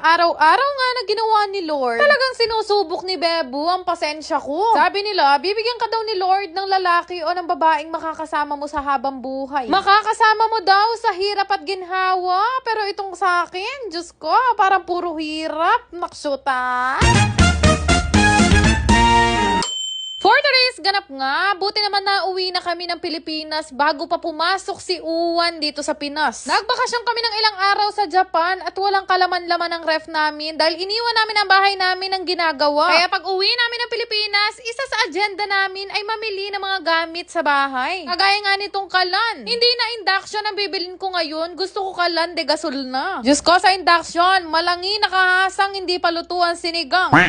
Araw-araw nga na ginawa ni Lord. Talagang sinusubok ni Bebo ang pasensya ko. Sabi nila, bibigyan ka daw ni Lord ng lalaki o ng babaeng makakasama mo sa habang buhay. Makakasama mo daw sa hirap at ginhawa. Pero itong sa akin, Diyos ko, parang puro hirap. Naksyuta. Today's ganap nga, buti naman na uwi na kami ng Pilipinas bago pa pumasok si Uwan dito sa Pinas. Nagbakasyon kami ng ilang araw sa Japan at walang kalaman-laman ng ref namin dahil iniwan namin ang bahay namin ng ginagawa. Kaya pag uwi namin ng Pilipinas, isa sa agenda namin ay mamili ng mga gamit sa bahay. Kagaya nga nitong kalan. Hindi na induction ang bibilin ko ngayon, gusto ko kalan de gasol na. Diyos ko sa induction, malangi nakahasang hindi pa lutuan sinigang.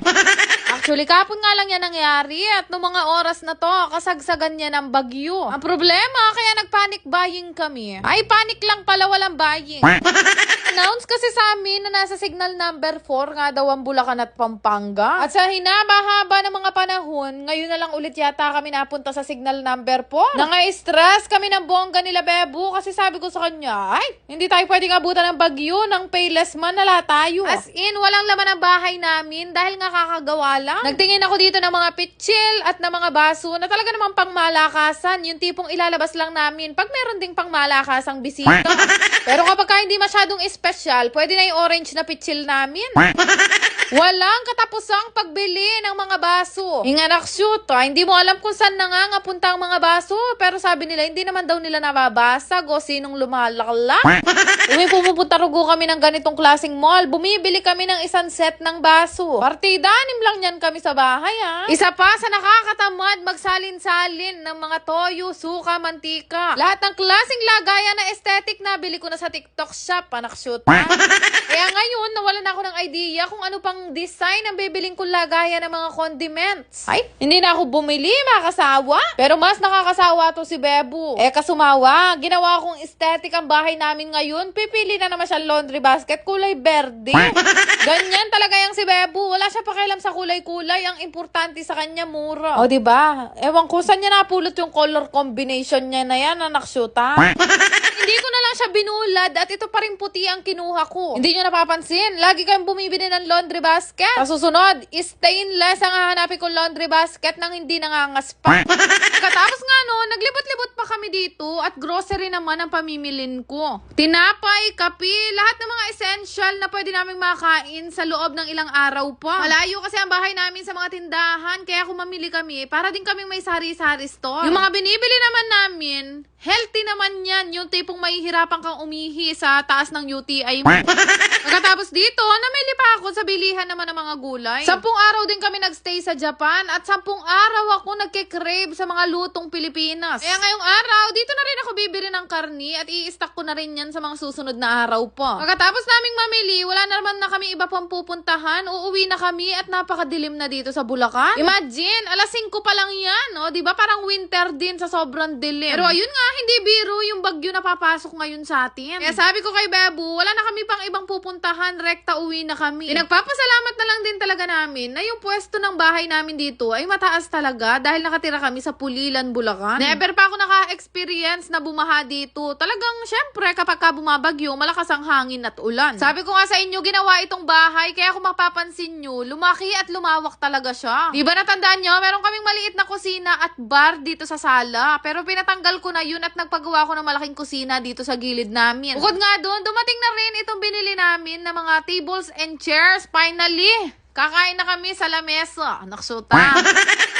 Actually, kapon nga lang yan nangyari at noong mga oras na to, kasagsagan niya ng bagyo. Ang problema, kaya nagpanic buying kami. Ay, panic lang pala, walang buying. Announce kasi sa amin na nasa signal number 4 nga daw ang Bulacan at Pampanga. At sa hinaba-haba ng mga panahon, ngayon na lang ulit yata kami napunta sa signal number 4. Nanga-stress kami ng bongga nila Bebo kasi sabi ko sa kanya, ay, hindi tayo pwedeng abutan ng bagyo ng payless man nala tayo. As in, walang laman ang bahay namin dahil nga kakagawa lang. Nagtingin ako dito ng mga pitchil at ng mga baso na talaga namang pangmalakasan. Yung tipong ilalabas lang namin pag meron ding pangmalakasang bisita. Pero kapag ka hindi masyadong espesyal, pwede na yung orange na pitchil namin. Walang katapusang pagbili ng mga baso. Inganak shoot, ah, hindi mo alam kung saan na nga nga punta ang mga baso. Pero sabi nila, hindi naman daw nila nababasag o sinong lumalakla. Umi pumupunta rugo kami ng ganitong klaseng mall. Bumibili kami ng isang set ng baso. Partidanim lang yan kami sa bahay, ha? Isa pa sa nakakatamad magsalin-salin ng mga toyo, suka, mantika. Lahat ng klaseng lagayan na aesthetic na bili ko na sa TikTok shop, anak shoot. Kaya ngayon, nawalan ako ng idea kung ano pang design ang bibiling kong lagayan ng mga condiments. Ay, hindi na ako bumili, makasawa. Pero mas nakakasawa to si Bebu. Eh, kasumawa, ginawa kong aesthetic ang bahay namin ngayon. Pipili na naman siya laundry basket, kulay berde. Ganyan talaga yung si Bebu. Wala siya pakialam sa kulay-kulay. Ang importante sa kanya, mura. O, di ba? Ewan ko, saan niya napulot yung color combination niya na yan, anak ha? Hindi ko na lang siya binulad at ito pa rin puti ang kinuha ko. Hindi nyo napapansin, lagi kayong bumibili ng laundry basket. Sa susunod, stainless ang hahanapin kong laundry basket nang hindi nangangaspa. Katapos nga no, naglibot-libot pa kami dito at grocery naman ang pamimilin ko. Tinapay, kape, lahat ng mga essential na pwede naming makain sa loob ng ilang araw pa. Malayo kasi ang bahay namin sa mga tindahan, kaya kung mamili kami, para din kaming may sari-sari store. Yung mga binibili naman namin, healthy naman yan. Yung tipong mahihirapan kang umihi sa taas ng UTI mo. Pagkatapos dito, namili pa ako sa bilihan naman ng mga gulay. Sampung araw din kami nagstay sa Japan at sampung araw ako nagkikrave sa mga lutong Pilipinas. Kaya ngayong araw, dito na rin ako bibili ng karni at i-stock ko na rin yan sa mga susunod na araw pa. Pagkatapos naming mamili, wala na naman na kami iba pang pupuntahan. Uuwi na kami at napakadilim na dito sa Bulacan. Imagine, alas 5 pa lang yan, no? Di ba Parang winter din sa sobrang dilim. Pero ayun nga, hindi biro yung bagyo na papasok ngayon sa atin. Kaya sabi ko kay Bebu, wala na kami pang ibang pupuntahan, rekta uwi na kami. Pinagpapasalamat na lang din talaga namin na yung pwesto ng bahay namin dito ay mataas talaga dahil nakatira kami sa Pulilan, Bulacan. Never pa ako naka-experience na bumaha dito. Talagang, syempre, kapag ka bumabagyo, malakas ang hangin at ulan. Sabi ko nga sa inyo, ginawa itong bahay, kaya kung mapapansin nyo, lumaki at lumawak talaga siya. Di ba natandaan nyo, meron kaming maliit na kusina at bar dito sa sala. Pero pinatanggal ko na yun at nagpagawa ko ng malaking kusina dito sa gilid namin. Bukod nga doon, dumating na rin itong binili namin na mga tables and chairs. Finally! Kakain na kami sa lamesa. Naksuta.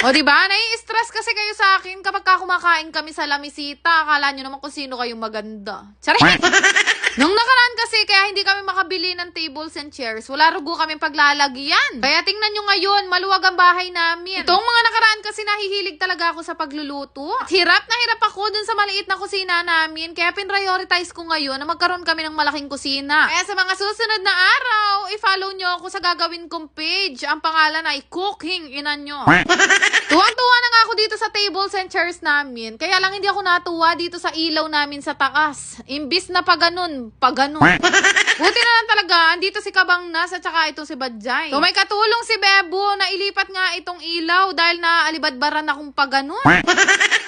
o di ba? Nai-stress kasi kayo sa akin kapag ka kumakain kami sa lamisita. Akala nyo naman kung sino kayong maganda. Charing! Nung nakaraan kasi, kaya hindi kami makabili ng tables and chairs. Wala rugo kami paglalagyan. Kaya tingnan nyo ngayon, maluwag ang bahay namin. Itong mga nakaraan kasi nahihilig talaga ako sa pagluluto. At hirap na hirap ako dun sa maliit na kusina namin. Kaya pinrioritize ko ngayon na magkaroon kami ng malaking kusina. Kaya sa mga susunod na araw, i-follow nyo ako sa gagawin kong page. Ang pangalan ay Cooking Ina Nyo. Tuwang-tuwa na nga ako dito sa tables and chairs namin. Kaya lang hindi ako natuwa dito sa ilaw namin sa taas. Imbis na pa ganun, pa ganun. Buti na lang talaga, andito si Kabang Nas at saka itong si Badjay. So may katulong si Bebo na ilipat nga itong ilaw dahil naaalibadbaran akong pa ganun.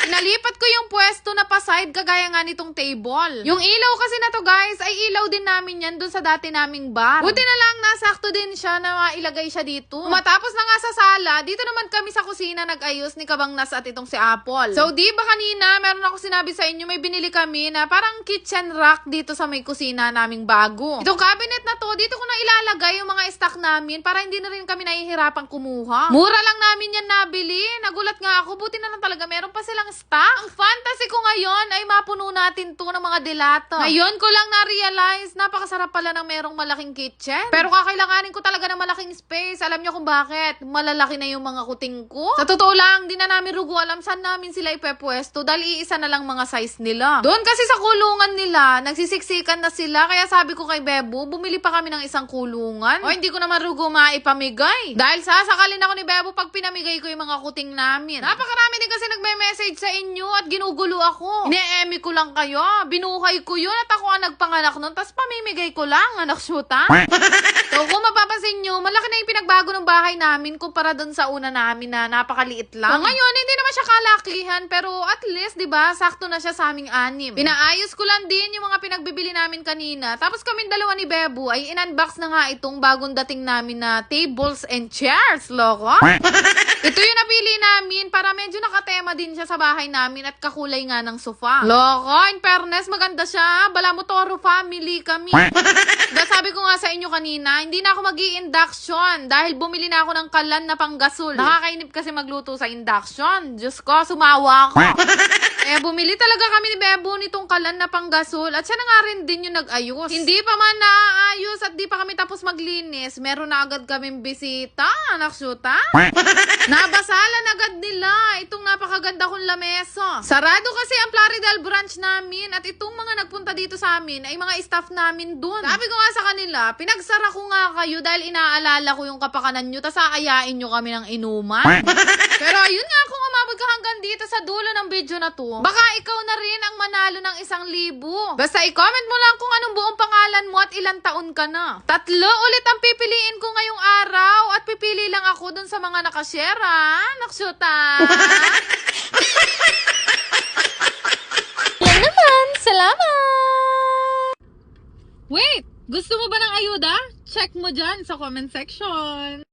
Inalipat ko yung pwesto na pa-side kagaya nga nitong table. Yung ilaw kasi na to guys, ay ilaw din namin yan dun sa dati naming bar. Buti na lang nasakto din siya na mailagay siya dito. Matapos na nga sa sala, dito naman kami sa kusina nag-ayos ni Kabang Nas at itong si Apple. So di ba kanina, meron ako sinabi sa inyo, may binili kami na parang kitchen rack dito sa may kusina naming bago. Itong cabinet na to, dito ko na ilalagay yung mga stock namin para hindi na rin kami nahihirapang kumuha. Mura lang namin yan nabili. Nagulat nga ako, buti na lang talaga meron pa silang stock. Ang fantasy ko ngayon ay mapuno natin to ng mga dilata. Ngayon ko lang na-realize, napakasarap pala ng merong malaking kitchen. Pero kakailanganin ko talaga ng malaking space. Alam niyo kung bakit? Malalaki na yung mga kuting ko. Sa totoo lang, di na namin rugo alam saan namin sila ipepwesto dahil iisa na lang mga size nila. Doon kasi sa kulungan nila, nagsisiksikan na sila. Kaya sabi ko kay Bebo, bumili pa kami ng isang kulungan. O hindi ko naman rugo maipamigay. Dahil sasakalin ako ni Bebo pag pinamigay ko yung mga kuting namin. Napakarami din kasi nagme-message sa inyo at ginugulo ako. Ine-emi ko lang kayo. Binuhay ko yun at ako ang nagpanganak nun. Tapos pamimigay ko lang, anak syuta. so kung mapapansin nyo, malaki na yung pinagbago ng bahay namin kumpara dun sa una namin na napakaliit lang. So ngayon, hindi naman siya kalakihan pero at least, di ba, sakto na siya sa aming anim. Pinaayos ko lang din yung mga pinagbibili namin kanina. Tapos kaming dalawa ni Bebo ay in-unbox na nga itong bagong dating namin na tables and chairs, loko. Ito yung napili namin para medyo nakatema din siya sa bahay namin at kakulay nga ng sofa. Loko, in fairness, maganda siya. Bala mo Toro family kami. Dahil sabi ko nga sa inyo kanina, hindi na ako mag induction dahil bumili na ako ng kalan na panggasol. Nakakainip kasi magluto sa induction. Diyos ko, sumawa ako. Eh, bumili talaga kami ni Bebo nitong kalan na panggasol at siya na nga rin din yung nag-ayos. Hindi pa man naaayos at di pa kami tapos maglinis. Meron na agad kaming bisita, anak syuta. Nabasalan agad nila napakaganda kong lamesa. Sarado kasi ang Plaridel branch namin at itong mga nagpunta dito sa amin ay mga staff namin dun. Sabi ko nga sa kanila, pinagsara ko nga kayo dahil inaalala ko yung kapakanan nyo tas aayain nyo kami ng inuman. Pero ayun nga, kung umabot ka hanggang dito sa dulo ng video na to, baka ikaw na rin ang manalo ng isang libo. Basta i-comment mo lang kung anong buong pangalan mo at ilang taon ka na. Tatlo ulit ang pipiliin ko ngayong araw at pipili lang ako dun sa mga nakashare, ha? Naksyuta! Yan naman! Salamat! Wait! Gusto mo ba ng ayuda? Check mo dyan sa comment section.